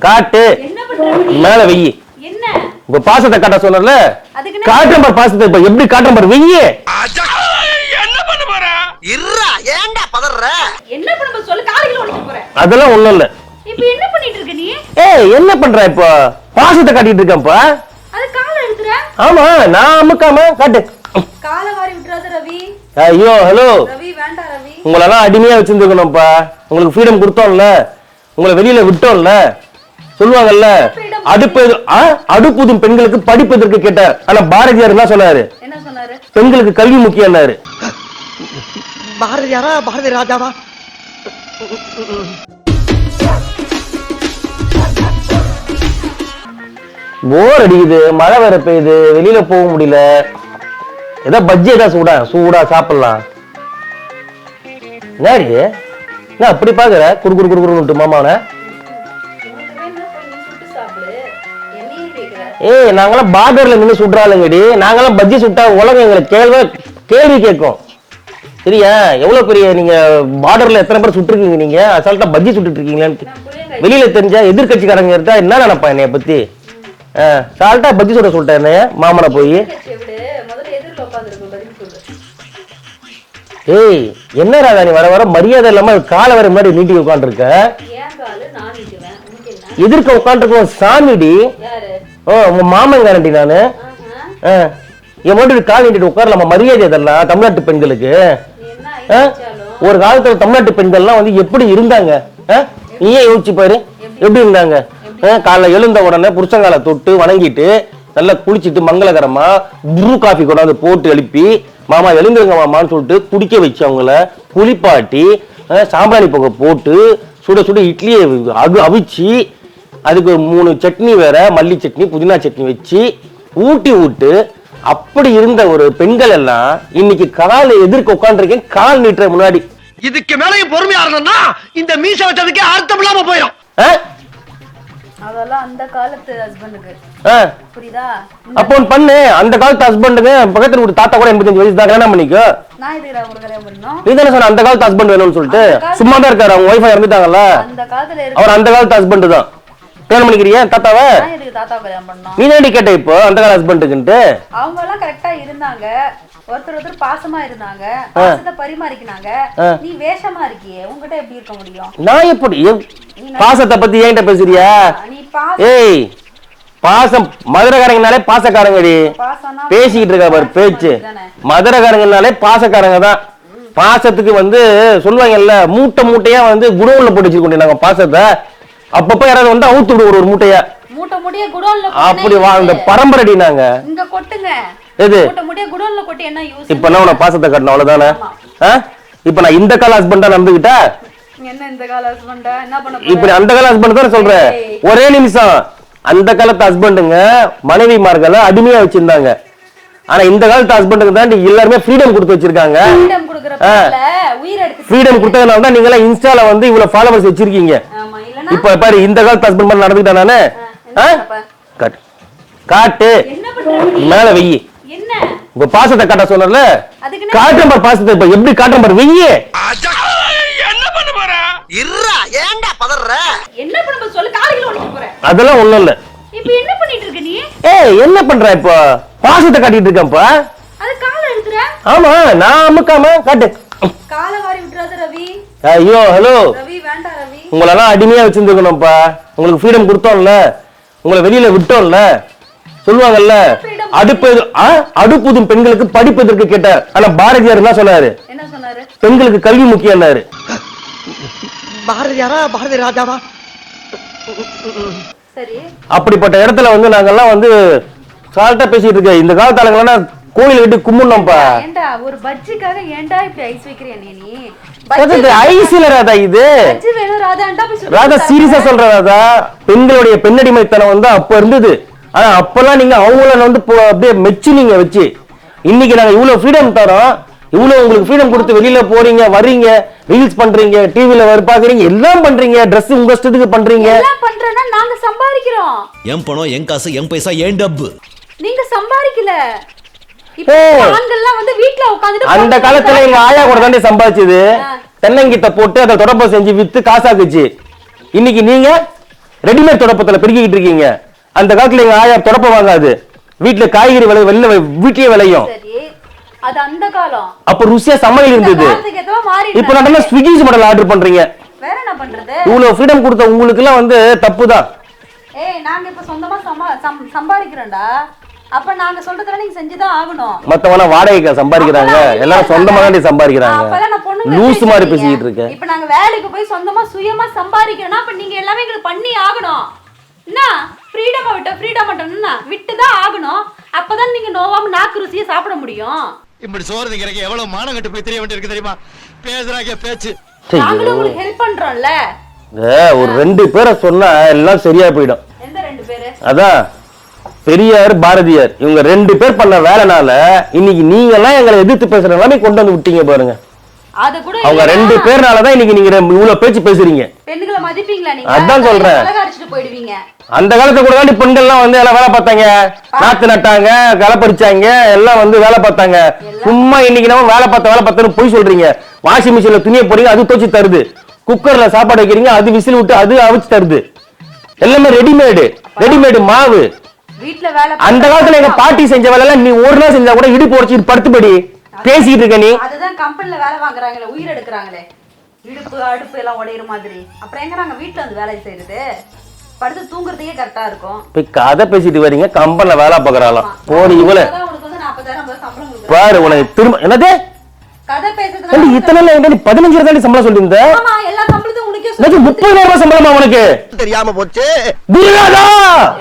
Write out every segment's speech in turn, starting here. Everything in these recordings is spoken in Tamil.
காட்டு. என்ன பண்ற நீ? மேல வெயி. என்ன? உங்க பாசத்தை காட்ட சொன்னல அதுக்கு என்ன? காட்டுறேன் பாரு பாசத்தை இப்ப எப்படி காட்டுறேன் பாரு வெய்யி இருடா ஏன்டா பதற? என்ன பண்ண சொல்லு காலையில ஒழிச்சு போறேன் அதெல்லாம் ஒண்ணும் இல்ல. இப்ப என்ன பண்ணிட்டு இருக்க நீ? ஏய் என்ன பண்ற இப்போ? பாசத்தை காட்டிட்டு இருக்கேன்ப்பா அது காலை எடுக்கிற ஆமா நான் அமுக்காம காட்டு. காலை வாரி விட்டுறாத ரவி. ஐயோ ஹலோ. ரவி வேண்டாம் ரவி. உங்களெல்லாம் அடிமையா வச்சிருந்துக்கணும்ப்பா உங்களுக்கு ஃப்ரீடம் கொடுத்தோம்ல. உங்களை வெளியில விட்டோம்ல. சொல்லுவாங்கல்ல அடுப்பு? அடுப்புதும் பெண்களுக்கு படிப்பு எதற்கு கேட்டார். ஆனா பாரதியார் என்ன சொன்னாரு? பெண்களுக்கு கல்வி முக்கியம்னாரு பாரதியாரா? பாரதி ராஜாவா? போர் அடிக்குது மழை வேற பெய்யுது வெளியில போக முடியல. ஏதோ பஜ்ஜி ஏதாவது சூடா சூடா சாப்பிடலாம். என்ன அப்படி பாக்குற குடு குடு குடு குடுன்ட்டு மாமாவன ஏய் நாங்கெல்லாம் பார்டர்ல நின்று சுடுறாளுங்கடி. நாங்கெல்லாம் பஜ்ஜி சுட்டா உலகம் எங்களை கேள்வி கேள்வி கேட்கும். சரியா? எவ்வளவு பெரிய நீங்க பார்டர்ல எத்தனை பேர் சுட்டுருக்கீங்க நீங்க? அசால்ட்டா பஜ்ஜி சுட்டுட்டு இருக்கீங்களான்னு வெளியில தெரிஞ்சா எதிர்கட்சிக்காரங்க இருந்தா என்ன நினைப்பா என்னைய பத்தி? சால்ட்டா பஜ்ஜி சுட சொல்லிட்டேன் என்னைய மாமனை போய். ஏய் என்ன ராதா நீ வர வர மரியாதை இல்லாம காலை வர முன்னாடி நீட்டி உட்காந்துருக்க என்ன? எதிர்க்க உட்காந்துருக்கோம் சாமிடி. யாரு ஓ உங்க மாமன் கேரண்டி நானு. ஆ. என் மட்டும் கால் நீட்டிட்டு உட்காரலாமா மரியாதை இதெல்லாம் தமிழ்நாட்டு பெண்களுக்கு நீ ஆ? ஒரு காலத்துல தமிழ்நாட்டு பெண்கள்லாம் வந்து எப்படி இருந்தாங்க ஆ? நீயே யோசிச்சு பாரு எப்படி இருந்தாங்க ஆ, காலைல எழுந்த உடனே புருஷங்கால தொட்டு வணங்கிட்டு நல்லா குளிச்சிட்டு மங்களகரமா ப்ரூ காஃபி கொண்டாந்து போட்டு எழுப்பி மாமா எழுந்துருங்க மாமான்னு சொல்லிட்டு குடிக்க வச்சு அவங்கள குளிப்பாட்டி ஆ, சாம்பிராணி புகை போட்டு சுட சுட இட்லியை அவிச்சு அதுக்கு ஒரு மூணு சட்னி வேற மல்லி சட்னி புதினா சட்னி வச்சு ஊட்டி விட்டு அப்படி இருந்த ஒரு பெண்கள் எல்லாம் இன்னைக்கு காலை எதிர்க்க உட்காந்துருக்கேன் கால் நீட்டுற முன்னாடி. இதுக்கு மேலையும் பொறுமையா இருந்தோம்னா இந்த மீச வச்சதுக்கே அர்த்தம் இல்லாம போயிடும். ஆ? அதெல்லாம் அந்த காலத்து ஹஸ்பண்டுக்கு ஆ. புரியுதா? அப்போ பண்ணு. அந்த காலத்து ஹஸ்பண்டுங்க பக்கத்துல ஒரு தாத்தா கூட எண்பத்தஞ்சு வயசு தான் கல்யாணம் பண்ணிக்கோ. நீ தானே சொன்ன அந்த காலத்து ஹஸ்பண்ட் வேணும்னு சொல்லிட்டு. சும்மா தான் இருக்காரு அவங்க ஒய்ஃபா இறந்துட்டாங்கல்ல? அந்த காலத்துல இருக்க அவர் அந்த காலத்து ஹஸ்பண்ட் தான். கல்யாணம் பண்ணிக்கிறியா தாத்தாவை? தாத்தா கல்யாணம் பண்ணணும் நீ தாண்டி கேட்ட இப்போ அந்த கால ஹஸ்பண்டுக்குன்ட்டு அவங்க எல்லாம் கரெக்டா இருந்தாங்க. ஒருத்தர் ஒருத்தர் பாசமா இருந்தாங்க. பாசத்தை பரிமாறிக்கினாங்க. நீ வேஷமா இருக்கியே உங்ககிட்ட எப்படி இருக்க முடியும்? நான் எப்படி? பாசத்தை பத்தி ஏன்ட்ட பேசுறியா? ஏய் பாசம் மதுரைக்காரங்கனாலே பாசக்காரங்கடி. பேசிக்கிட்டு இருக்க பாரு பேச்சு. தானே. மதுரைக்காரங்கனாலே பாசக்காரங்க தான். பாசத்துக்கு வந்து சொல்லுவாங்கல்ல மூட்டை மூட்டையா வந்து குடோன்ல போட்டு வச்சுக்கொண்டு நாங்க பாசத்தை. அப்பப்ப யாராவது வந்து அவுத்து விடுவோம் ஒரு மூட்டையா. மூட்டை முடிய குடோன்ல அப்படி வா இந்த பரம்பரைடி நாங்க. இங்க கொட்டுங்க. எது? மூட்டை முடிய குடோன்ல கொட்டி என்ன யூஸ் இப்ப நான் உன பாசத்தை கட்டணும் அவ்வளவுதானே? இப்ப நான் இந்த கால ஹஸ்பண்டா நடந்துகிட்டா என்ன இந்த கால ஹஸ்பண்டா என்ன பண்ண இப்படி அந்த கால ஹஸ்பண்ட் தானே சொல்றேன். ஒரே நிமிஷம். அந்த காலத்து ஹஸ்பண்டுங்க மனைவிமார்களை அடிமையா வச்சிருந்தாங்க. ஆனா இந்த காலத்து ஹஸ்பண்டுக்கு தான் எல்லாருமே ஃப்ரீடம் கொடுத்து வச்சிருக்காங்க. ஃப்ரீடம் கொடுத்ததுனால தான் நீங்க எல்லாம் இன்ஸ்டால வந்து இவ்வளவு ஃபாலோவர்ஸ் வச்சிருக்கீங்க. இப்ப பாரு இந்த காலத்து ஹஸ்பண்ட் மாதிரி நடந்துக்கிட்டா நானு. என்ன ஆ? பண்ண? காட்டு. காட்டு? மேல வெய்யி என்ன? உங்க பாசத்தை காட்ட சொன்னல அதுக்கு என்ன? காட்டுறேன் பாரு பாசத்தை இப்ப எப்படி காட்டுறேன் பாரு வெய்யி என்ன பண்ண போற? இருடா ஏன்டா பதற? என்ன பண்ண சொல்லு காலையில ஒழிச்சு போறேன் அதெல்லாம் ஒண்ணும் இல்ல. இப்ப என்ன பண்ணிட்டு இருக்க நீ? ஏய் என்ன பண்ற இப்போ? பாசத்தை காட்டிட்டு இருக்கேன்ப்பா அது காலை எடுக்கிற ஆமா நான் அமுக்காம காட்டு. காலை வாரி விட்டுறாத ரவி. ஐயோ ஹலோ ரவி உங்களெல்லாம் அடிமையா வச்சிருந்துக்கணும்ப்பா உங்களுக்கு ஃப்ரீடம் கொடுத்தோம்ல. உங்களை வெளியில விட்டோம்ல. சொல்லுவாங்கல்ல அடுப்பு? அடுப்புதும் பெண்களுக்கு படிப்பு எதற்கு கேட்டார். ஆனா பாரதியார் என்ன சொன்னாரு? என்ன சொன்னாரு? பெண்களுக்கு கல்வி முக்கியம்னாரு பாரதியாரா பாரதி ராஜாவா? சரி. அப்படிப்பட்ட இடத்துல வந்து நாங்கெல்லாம் வந்து சால்ட்டா பேசிட்டு இருக்க இந்த காலத்து கோயில் கட்டி கும்பிடணும்ப்பா. ஏன்டா ஒரு பஜ்ஜிக்காக ஏன்டா இப்படி ஐஸ் வைக்கிறியா நீ? ராதா இது. ராதா. சீரியஸா சொல்ற ராதா. பெண்களுடைய பெண்ணடிமைத்தனம் வந்து அப்ப இருந்தது. ஆனா அப்பெல்லாம் நீங்க அவங்கள வந்து போ- அப்படியே மெச்சு நீங்க வச்சு. இன்னைக்கு நாங்க இவ்வளவு ஃப்ரீடம் தரோம். இவ்வளவு உங்களுக்கு ஃப்ரீடம் கொடுத்து வெளியில போறீங்க வர்றீங்க ரீல்ஸ் பண்றீங்க டிவில வர பாக்குறீங்க எல்லாம் பண்றீங்க. Dress உங்க இஷ்டத்துக்கு பண்றீங்க. எல்லாம் பண்றேன்னா நாங்க சம்பாதிக்கிறோம். என் பணம் என் காசு என் பைசா என் டப்பு. நீங்க சம்பாதிக்கல. அந்த காலத்துல எங்க ஆயா கூட தாண்டி சம்பாதிச்சது. தென்னங்கிட்ட போட்டு அதை தொடப்ப செஞ்சு வித்து காசாக்குச்சு. இன்னைக்கு நீங்க ரெடிமேட் தொடப்பத்துல பெருக்கிக்கிட்டு இருக்கீங்க. அந்த காலத்துல எங்க ஆயா தொடப்பம் வாங்காது. வீட்டுல காய்கறி விளை வெளில வி- வீட்லயே விளையும். அது அந்த காலம். அப்ப ருசியா சமையல் இருந்தது. இப்ப நம்ம ஸ்விக்கி மாடல் ஆர்டர் பண்றீங்க? வேற என்ன பண்றது? இவ்வளவு ஃப்ரீடம் கொடுத்த உங்களுக்கு எல்லாம் வந்து தப்பு தான் ஏய் நாங்க இப்ப சொந்தமா சமா சம்- சம்பாதிக்கிறோம்டா. அப்ப நாங்க சொல்றதெல்லாம் நீங்க செஞ்சுதான் ஆகணும். மத்தவன வாடகைக்கு சம்பாதிக்கிறாங்க. எல்லாரும் சொந்தமா அப்பெல்லாம் சம்பாதிக்கிறாங்க. லூஸ் மாதிரி? பேசிக்கிட்டு இருக்க இப்ப நாங்க வேலைக்கு போய் சொந்தமா சுயமா சம்பாதிக்கிறோம்னா அப்ப நீங்க எல்லாமே எங்களுக்கு பண்ணி ஆகணும். என்ன? ஃப்ரீடமா விட்ட ஃப்ரீடம் மட்டும்னா விட்டு தான் ஆகணும். அப்பதான் நீங்க நோவாம நாக்கு ருசியை சாப்பிட முடியும். இப்படி சோறு திங்கிறக்கு எவ்வளவு மானம் கட்டு போய் தெரிய வேண்டியிருக்கு தெரியுமா? பேசுறாங்க பேச்சு. நாங்களும் உங்களுக்கு ஹெல்ப் பண்றோம்ல. ஒரு ரெண்டு பேரை சொன்னா எல்லாம் சரியா போயிடும். எந்த ரெண்டு பேரு? அதான். பெரியார் பாரதியார் இவங்க ரெண்டு பேர் பண்ண வேலைனால இன்னைக்கு நீங்க எல்லாம் எங்களை எதிர்த்து பேசுற எல்லாமே கொண்டு வந்து விட்டீங்க பாருங்க. அவங்க ரெண்டு பேர்னாலதான் இன்னைக்கு நீங்க இவ்வளவு பேச்சு பேசுறீங்க. அதான் சொல்றேன். அந்த காலத்துல கூட தாண்டி பெண்கள்லாம் வந்து எல்லாம் வேலை பார்த்தாங்க. நாத்து நட்டாங்க களை பறிச்சாங்க எல்லாம் வந்து வேலை பார்த்தாங்க. சும்மா இன்னைக்கு நம்ம வேலை பார்த்த வேலை பார்த்தோன்னு போய் சொல்றீங்க. வாஷிங் மிஷின்ல துணியை போறீங்க அது தோச்சு தருது. குக்கர்ல சாப்பாடு வைக்கிறீங்க அது விசில் விட்டு அது அவிச்சு தருது. எல்லாமே ரெடிமேடு. ரெடிமேடு மாவு. அந்த காலத்துல எங்க பாட்டி செஞ்ச வேலை எல்லாம் நீ ஒரு நாள் செஞ்சா கூட இடுப்பு உடச்சு படுத்துபடி பேசிட்டு இருக்க நீ. அதுதான் கம்பெனில வேலை வாங்குறாங்களே உயிர் எடுக்கிறாங்களே. இடுப்பு அடுப்பு எல்லாம் உடையிற மாதிரி. அப்புறம் எங்க நாங்க வீட்ல வந்து வேலை செய்யறது? படுத்து தூங்குறதுக்கே கரெக்டா இருக்கும். போய் கதை பேசிட்டு வரீங்க கம்பெனில வேலை ஐம்பது சம்பளம் கொடுக்குறாங்க. பாரு உனக்கு திரும்ப என்னது? கதை பேசுறதுனால இத்தனை பதினஞ்சு தாண்டி சம்பளம் சொல்லியிருந்த? எல்லா சம்பளத்தையும் எனக்கு முப்பதாயிரம் ரூபாய் சம்பளமா உனக்கு? தெரியாம போச்சு. குருநாதா!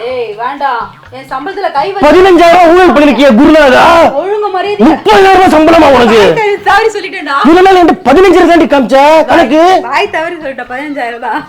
ஏய் வேண்டாம். என் சம்பளத்துல கை பதினஞ்சாயிரம் ரூபாய் ஊழல் பண்ணிருக்கிய குருநாதா! ஒழுங்கு மரியாதை முப்பதாயிரம் ரூபாய் சம்பளமா உனக்கு? சாரி சொல்லிட்டேன்டா. இதனால என்கிட்ட பதினஞ்சு தாண்டி காமிச்ச? கணக்கு? வாய் தவறி சொல்லிட்டேன் பதினஞ்சாயிரம் தான்.